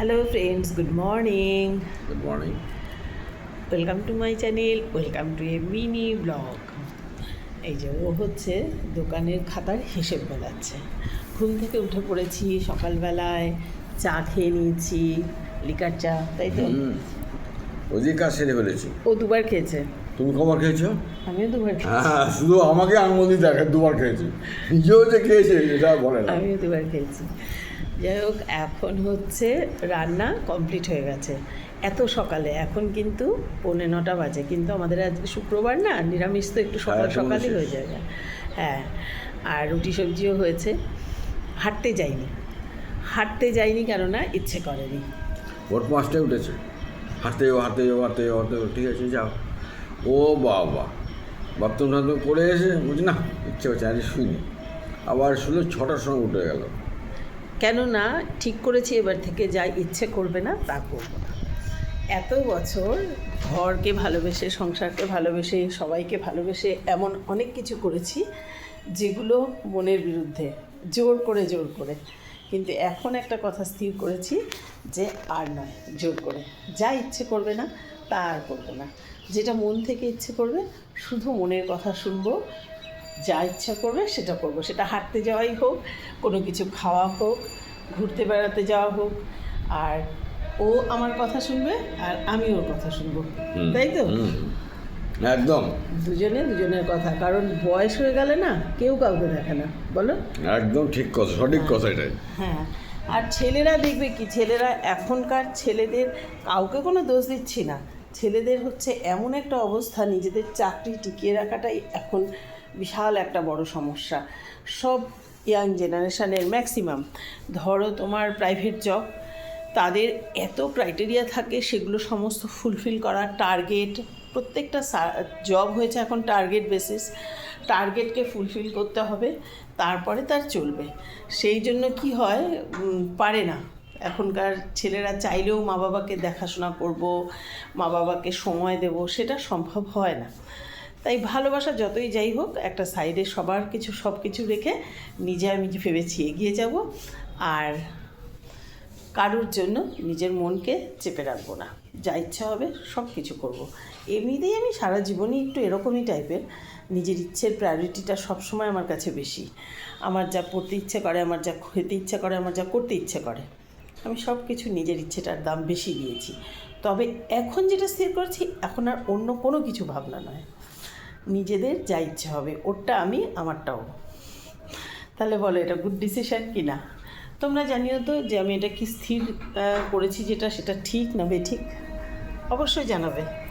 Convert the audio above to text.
Hello friends good morning good morning welcome to my channel welcome to a mini blog এই যে ও হচ্ছে দোকানের খাতার হিসেব মেলাচ্ছে ঘুম থেকে উঠে পড়েছি সকালবেলায় চা খেয়ে নিয়েছি লিকার চা তাই তো? ওই কাজ সেরে ফেলেছি। ও দুবার খেয়েছে। তুমি কবার খেয়েছো? আমিও দুবার খেয়েছি। হ্যাঁ শুধু আমাকে আঙুল দিয়ে দেখে দুবার খেয়েছি। নিজেও যে খেয়েছে এটা বলে না। আমিও দুবার খেয়েছি। যাই হোক এখন হচ্ছে রান্না কমপ্লিট হয়ে গেছে। এত সকালে এখন কিন্তু পৌনে নটা বাজে। কিন্তু আমাদের আজকে শুক্রবার না নিরামিষ তো একটু সকাল হ্যাঁ, সকালই হয়ে যাবে হ্যাঁ আর রুটি সবজিও হয়েছে। হাঁটতে যাইনি। হাঁটতে যাইনি কেননা ইচ্ছে করেনি। ভোর পাঁচটায় উঠেছে। হাঁটতে যাব হাঁটতে যাব হাঁটতে যাব হাঁটতে যাব ঠিক আছে যাও। ও বাবা বাথরুম টাথরুম করে এসে বলছি না ইচ্ছে হচ্ছে আরে শুইনি। আবার শুনে ছটার সময় উঠে গেল। কেননা ঠিক করেছি এবার থেকে যা ইচ্ছে করবে না, তা করব না। এত বছর ঘরকে ভালোবেসে, সংসারকে ভালোবেসে, সবাইকে ভালোবেসে এমন অনেক কিছু করেছি যেগুলো মনের বিরুদ্ধে, জোর করে জোর করে। কিন্তু এখন একটা কথা স্থির করেছি যে আর নয়, জোর করে। যা ইচ্ছে করবে না, তা আর করব না। যেটা মন থেকে ইচ্ছে করবে, শুধু মনের কথা শুনব যা ইচ্ছা করবে সেটা করব। সেটা হাঁটতে যাওয়াই হোক কোনো কিছু খাওয়া হোক ঘুরতে বেড়াতে যাওয়া হোক আর ও আমার কথা শুনবে আর আমি ওর কথা শুনব। তাই তো? একদম। দুজনে দুজনের কথা কারণ বয়স হয়ে গেলে না কেউ কাউকে দেখে না বলো? একদম ঠিক কথা সঠিক কথা এটাই। হ্যাঁ আর ছেলেরা দেখবে কি ছেলেরা এখনকার ছেলেদের কাউকে কোনো দোষ দিচ্ছি না। ছেলেদের হচ্ছে এমন একটা অবস্থা নিজেদের চাকরি টিকিয়ে রাখাটাই এখন বিশাল একটা বড় সমস্যা। সব ইয়াং জেনারেশনের ম্যাক্সিমাম ধরো তোমার প্রাইভেট জব তাদের এত ক্রাইটেরিয়া থাকে সেগুলো সমস্ত ফুলফিল করা টার্গেট প্রত্যেকটা জব হয়েছে এখন টার্গেট বেসিস টার্গেটকে ফুলফিল করতে হবে, তারপরে তার চলবে। সেই জন্য কি হয় পারে না। এখনকার ছেলেরা চাইলেও মা বাবাকে দেখাশোনা করব মা বাবাকে সময় দেব, সেটা সম্ভব হয় না। তাই ভালোবাসা যতই যাই হোক, একটা সাইডে সবার কিছু, সব কিছু রেখে নিজে আমি ভেবেছি এগিয়ে যাব আর কারোর জন্য নিজের মনকে চেপে রাখব না। যা ইচ্ছা হবে সব কিছু করব। এমনিতেই আমি সারা জীবনই একটু এরকমই টাইপের। নিজের ইচ্ছের প্রায়োরিটিটা সবসময় আমার কাছে বেশি। আমার যা পড়তে ইচ্ছে করে, আমার যা খেতে ইচ্ছে করে, আমার যা করতে ইচ্ছে করে, আমি সব কিছু নিজের ইচ্ছেটার দাম বেশি দিয়েছি। তবে এখন যেটা স্থির করছি, এখন আর অন্য কোনো কিছু ভাবনা নয়। নিজেদের যা ইচ্ছে হবে, ওরটা আমি, আমারটাও। তাহলে বলো, এটা গুড ডিসিশন কি না তোমরা জানিও তো যে আমি এটা কি স্থির করেছি যেটা, সেটা ঠিক না বেঠিক? অবশ্যই জানাবে।